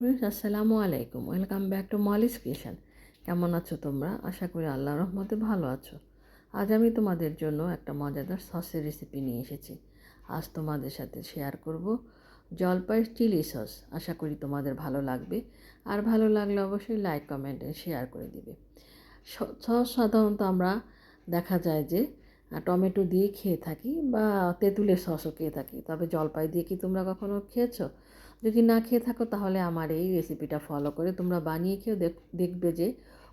Friends আসসালামু আলাইকুম। Welcome back to Molly's creation কেমন আছো তোমরা? আশা করি আল্লাহ রহমতে ভালো আছো। আজ আমি তোমাদের জন্য একটা মজাদার সসের রেসিপি নিয়ে এসেছি। আজ তোমাদের সাথে শেয়ার করব জলপাই চিলি সস আশা করি তোমাদের ভালো লাগবে। আর ভালো লাগলে অবশ্যই লাইক কমেন্ট শেয়ার করে দিবে। সস সাধারণত আমরা দেখা যায় যে টমেটো দিয়ে খেয়ে থাকি বা তেঁতুলের সসও খেয়ে থাকি। তবে জলপাই দিয়ে কি তোমরা কখনো খেয়েছো? যদি না খেয়ে থাকো, তাহলে আমার এই রেসিপিটা ফলো করে তোমরা বানিয়ে খেয়েও দেখবে যে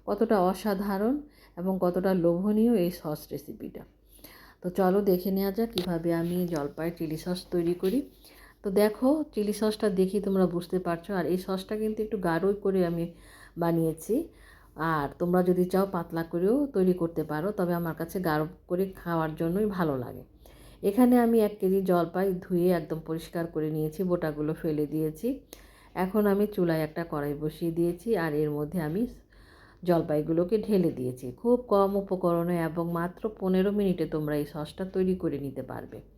কতটা অসাধারণ এবং কতটা লোভনীয় এই সস রেসিপিটা তো চলো দেখে নেওয়া যাক কীভাবে আমি জলপাই চিলি সস তৈরি করি। তো দেখো চিলি সসটা দেখি তোমরা বুঝতে পারছ। আর এই সসটা কিন্তু একটু গাঢ়ই করে আমি বানিয়েছি। আর তোমরা যদি চাও পাতলা করেও তৈরি করতে পারো, তবে আমার কাছে গাঢ় করে খাওয়ার জন্যই ভালো লাগে। এখানে আমি এক কেজি জলপাই ধুয়ে একদম পরিষ্কার করে নিয়েছি, বোটাগুলো ফেলে দিয়েছি। এখন আমি চুলায় একটা কড়াই বসিয়ে দিয়েছি আর এর মধ্যে আমি জলপাইগুলোকে ঢেলে দিয়েছি। খুব কম উপকরণে এবং মাত্র পনেরো মিনিটে তোমরা এই সসটা তৈরি করে নিতে পারবে।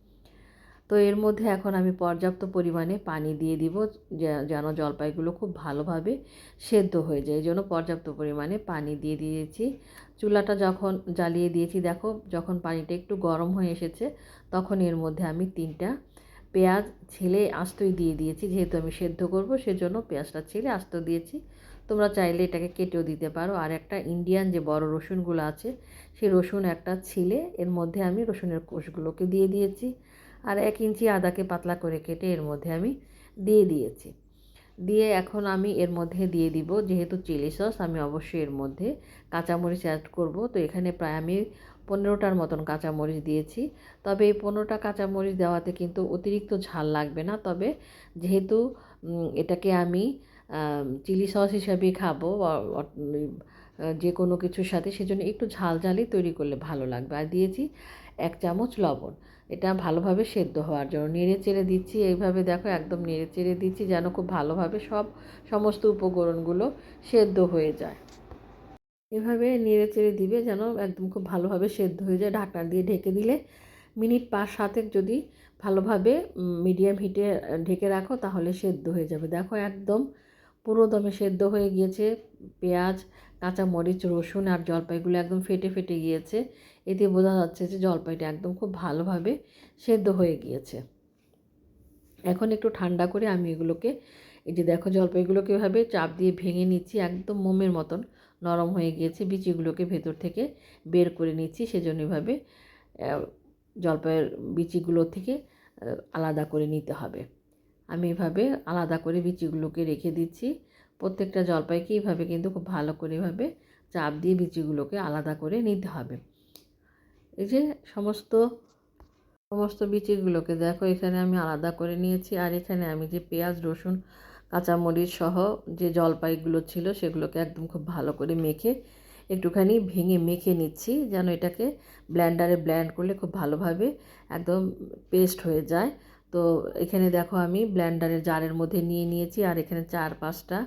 তো এর মধ্যে এখন আমি পর্যাপ্ত পরিমাণে পানি দিয়ে দিব যেন জলপাইগুলো খুব ভালোভাবে সেদ্ধ হয়ে যায়। এই জন্য পর্যাপ্ত পরিমাণে পানি দিয়ে দিয়েছি। চুলাটা যখন জ্বালিয়ে দিয়েছি, দেখো, যখন পানিটা একটু গরম হয়ে এসেছে, তখন এর মধ্যে আমি তিনটা পেঁয়াজ ছেলে আস্তই দিয়ে দিয়েছি। যেহেতু আমি সেদ্ধ করব, সেজন্য পেঁয়াজটা ছেলে আস্ত দিয়েছি। তোমরা চাইলে এটাকে কেটেও দিতে পারো। আর একটা ইন্ডিয়ান যে বড় রসুনগুলো আছে, সেই রসুন একটা ছিলে, এর মধ্যে আমি রসুনের কোষগুলোকে দিয়ে দিয়েছি। আর এক ইঞ্চি আদাকে পাতলা করে কেটে এর মধ্যে আমি দিয়ে দিয়েছি। দিয়ে এখন আমি এর মধ্যে দিয়ে দিব, যেহেতু চিলি সস, আমি অবশ্যই এর মধ্যে কাঁচামরিচ অ্যাড করব। তো এখানে প্রায় আমি পনেরোটার মতন কাঁচামরিচ দিয়েছি। তবে এই পনেরোটা কাঁচামরিচ দেওয়াতে কিন্তু অতিরিক্ত ঝাল লাগবে না। তবে যেহেতু এটাকে আমি চিলি সস হিসাবেই খাব যে কোনো কিছুর সাথে, সেজন্য একটু ঝাল ঝালই তৈরি করলে ভালো লাগবে। আর দিয়েছি এক চামচ লবণ। এটা ভালোভাবে সেদ্ধ হওয়ার জন্য। নেড়ে চেড়ে দিচ্ছি, এইভাবে দেখো একদম নেড়ে চেড়ে দিচ্ছি যেন খুব ভালোভাবে সব সমস্ত উপকরণগুলো সেদ্ধ হয়ে যায়। এভাবে নেড়ে চেড়ে দিবে যেন একদম খুব ভালোভাবে সেদ্ধ হয়ে যায়। ঢাকনা দিয়ে ঢেকে দিলে মিনিট পাঁচ সাতেক যদি ভালোভাবে মিডিয়াম হিটে ঢেকে রাখো তাহলে সেদ্ধ হয়ে যাবে। দেখো একদম পুরো দমে সেদ্ধ হয়ে গিয়েছে। পেঁয়াজ কাঁচা মরিচ, রসুন আর জলপাইগুলো একদম ফেটে ফেটে গিয়েছে। এতে বোঝা যাচ্ছে যে জলপাইটা একদম খুব ভালোভাবে সেদ্ধ হয়ে গিয়েছে। এখন একটু ঠান্ডা করে আমি এগুলোকে, এই যে দেখো জলপাইগুলোকে এভাবে চাপ দিয়ে ভেঙে নিচ্ছি, একদম মোমের মতন নরম হয়ে গিয়েছে। বিচিগুলোকে ভেতর থেকে বের করে নিচ্ছি, সেজন্য এভাবে জলপাইয়ের বিচিগুলো থেকে আলাদা করে নিতে হবে। আমি এভাবে আলাদা করে বিচিগুলোকে রেখে দিচ্ছি। প্রত্যেকটা জলপাইকে এইভাবে কিন্তু খুব ভালো করে এভাবে চাপ দিয়ে বিচিগুলোকে আলাদা করে নিতে হবে। এই যে সমস্ত সমস্ত বিচিগুলোকে দেখো, এখানে আমি আলাদা করে নিয়েছি। আর এখানে আমি যে পেঁয়াজ, রসুন, কাঁচামরিচ সহ যে জলপাইগুলো ছিল সেগুলোকে একদম খুব ভালো করে মেখে একটুখানি ভেঙে মেখে নিচ্ছি যেন এটাকে ব্ল্যান্ডারে ব্ল্যান্ড করলে খুব ভালোভাবে একদম পেস্ট হয়ে যায়। তো এখানে দেখো আমি ব্ল্যান্ডারের জারের মধ্যে নিয়ে নিয়েছি আর এখানে চার পাঁচটা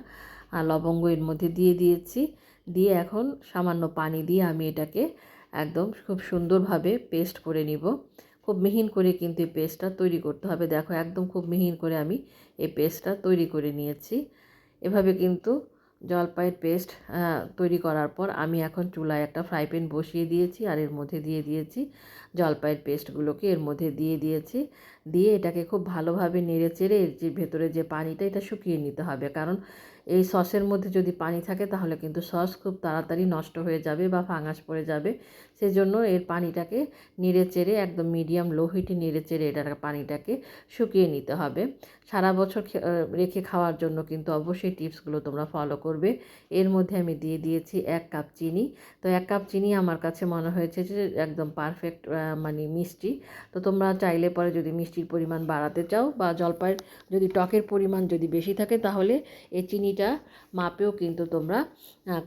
লবঙ্গ এর মধ্যে দিয়ে দিয়েছি। দিয়ে এখন সামান্য পানি দিয়ে আমি এটাকে একদম খুব সুন্দরভাবে পেস্ট করে নিব। খুব মিহিন করে কিন্তু এই পেস্টটা তৈরি করতে হবে। দেখো একদম খুব মিহিন করে আমি এই পেস্টটা তৈরি করে নিয়েছি। এভাবে কিন্তু জলপাইয়ের পেস্ট তৈরি করার পর আমি এখন চুলায় একটা ফ্রাই প্যান বসিয়ে দিয়েছি আর এর মধ্যে দিয়ে দিয়েছি জলপাইয়ের পেস্টগুলোকে। এর মধ্যে দিয়ে দিয়েছি, দিয়ে এটাকে খুব ভালোভাবে নেড়ে চেড়ে যে ভেতরে যে পানিটা, এটা শুকিয়ে নিতে হবে। কারণ এই সসের মধ্যে যদি পানি থাকে তাহলে কিন্তু সস খুব তাড়াতাড়ি নষ্ট হয়ে যাবে বা ফাঙাস পড়ে যাবে। সেজন্য এর পানিটাকে নেড়ে চেড়ে, একদম মিডিয়াম লো হিটে নেড়ে চেড়ে এটার পানিটাকে শুকিয়ে নিতে হবে। সারা বছর রেখে খাওয়ার জন্য কিন্তু অবশ্যই টিপসগুলো তোমরা ফলো করবে। এর মধ্যে আমি দিয়ে দিয়েছি এক কাপ চিনি। তো এক কাপ চিনি আমার কাছে মনে হয়েছে যে, একদম পারফেক্ট মানে মিষ্টি। তো তোমরা চাইলে পরে যদি মিষ্টির পরিমাণ বাড়াতে চাও বা জলপাইয়ের যদি টকের পরিমাণ যদি বেশি থাকে, তাহলে এই চিনিটা মাপেও কিন্তু তোমরা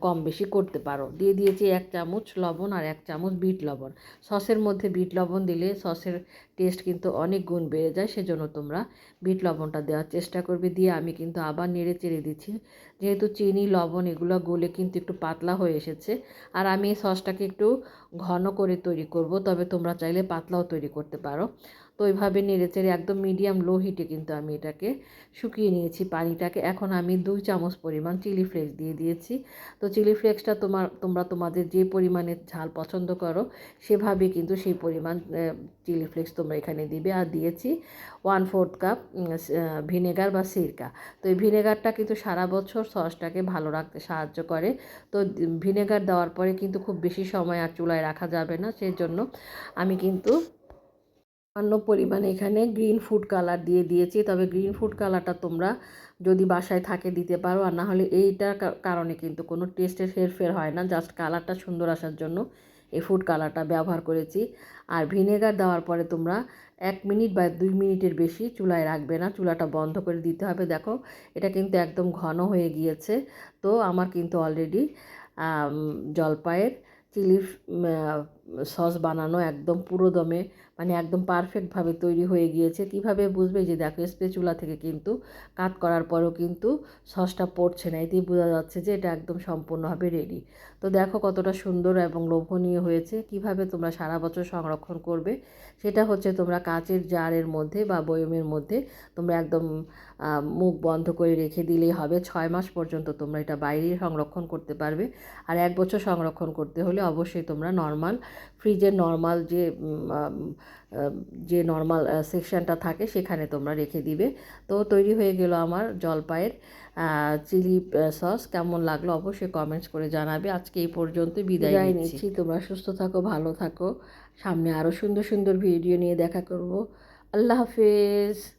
কম বেশি করতে পারো। দিয়ে দিয়েছি এক চামচ লবণ আর এক চামচ বিট লবণ। সসের মধ্যে বিট লবণ দিলে সসের টেস্ট কিন্তু অনেক গুণ বেড়ে যায়, সেজন্য তোমরা বিট লবণটা দেওয়ার চেষ্টা করবে, দিয়ে আমি কিন্তু আবার নেড়ে চেড়ে দিচ্ছি। যেহেতু চিনি, লবণ এগুলো গলে কিন্তু একটু পাতলা হয়ে এসেছে, আর আমি এই সসটাকে একটু ঘন করে তৈরি করব, তবে তোমরা চাইলে পাতলাও তৈরি করতে পারো। তো ওইভাবে নেড়ে চেড়ে একদম মিডিয়াম লো হিটে কিন্তু আমি এটাকে শুকিয়ে নিয়েছি পানিটাকে। এখন আমি দুই চামচ পরিমাণ চিলি ফ্লেক্স দিয়ে দিয়েছি। তো চিলি ফ্লেক্সটা তোমার, তোমরা তোমাদের যে পরিমাণে ঝাল পছন্দ করো, সেভাবে কিন্তু সেই পরিমাণ চিলি ফ্লেক্স তোমরা এখানে দিবে। আর দিয়েছি ওয়ান ফোর্থ কাপ ভিনেগার বা সিরকা তো এই ভিনেগারটা কিন্তু সারা বছর সসটাকে ভালো রাখতে সাহায্য করে। তো ভিনেগার দেওয়ার পরে কিন্তু খুব বেশি সময় আর চুলায় রাখা যাবে না। সেই জন্য আমি কিন্তু সামান্য পরিমাণে এখানে গ্রিন ফুড কালার দিয়ে দিয়েছি। তবে গ্রিন ফুড কালারটা তোমরা যদি বাসায় থাকে দিতে পারো। আর না হলে এইটার কারণে কিন্তু কোনো টেস্টের হেরফের হয় না। জাস্ট কালারটা সুন্দর আসার জন্য এই ফুড কালারটা ব্যবহার করেছি। আর ভিনেগার দেওয়ার পরে তোমরা এক মিনিট বা দুই মিনিটের বেশি চুলায় রাখবে না। চুলাটা বন্ধ করে দিতে হবে। দেখো, এটা কিন্তু একদম ঘন হয়ে গিয়েছে। তো আমার কিন্তু অলরেডি জলপাইয়ের চিলি সস বানানো একদম পুরো দমে মানে একদম পারফেক্টভাবে তৈরি হয়ে গিয়েছে। কীভাবে বুঝবে? যে দেখো স্প্রে চুলা থেকে কিন্তু কাট করার পরেও কিন্তু সসটা পড়ছে না। এতেই বোঝা যাচ্ছে যে এটা একদম সম্পূর্ণভাবে রেডি তো দেখো কতটা সুন্দর এবং লোভনীয় হয়েছে। কীভাবে তোমরা সারা বছর সংরক্ষণ করবে? সেটা হচ্ছে তোমরা কাচের জারের মধ্যে বা বয়মের মধ্যে তোমরা একদম মুখ বন্ধ করে রেখে দিলেই হবে। ছয় মাস পর্যন্ত তোমরা এটা বাইরে সংরক্ষণ করতে পারবে। আর এক বছর সংরক্ষণ করতে হলে অবশ্যই তোমরা নর্মাল ফ্রিজের নর্মাল যে যে নর্মাল সেকশনটা থাকে সেখানে তোমরা রেখে দিবে। তো তৈরি হয়ে গেল আমার জলপাইয়ের চিলি সস। কেমন লাগল অবশ্যই কমেন্টস করে জানাবে। আজকে এই পর্যন্ত বিদায় নিচ্ছি। তোমরা সুস্থ থাকো ভালো থাকো। সামনে আরও সুন্দর সুন্দর ভিডিও নিয়ে দেখা করব। আল্লাহ হাফেজ।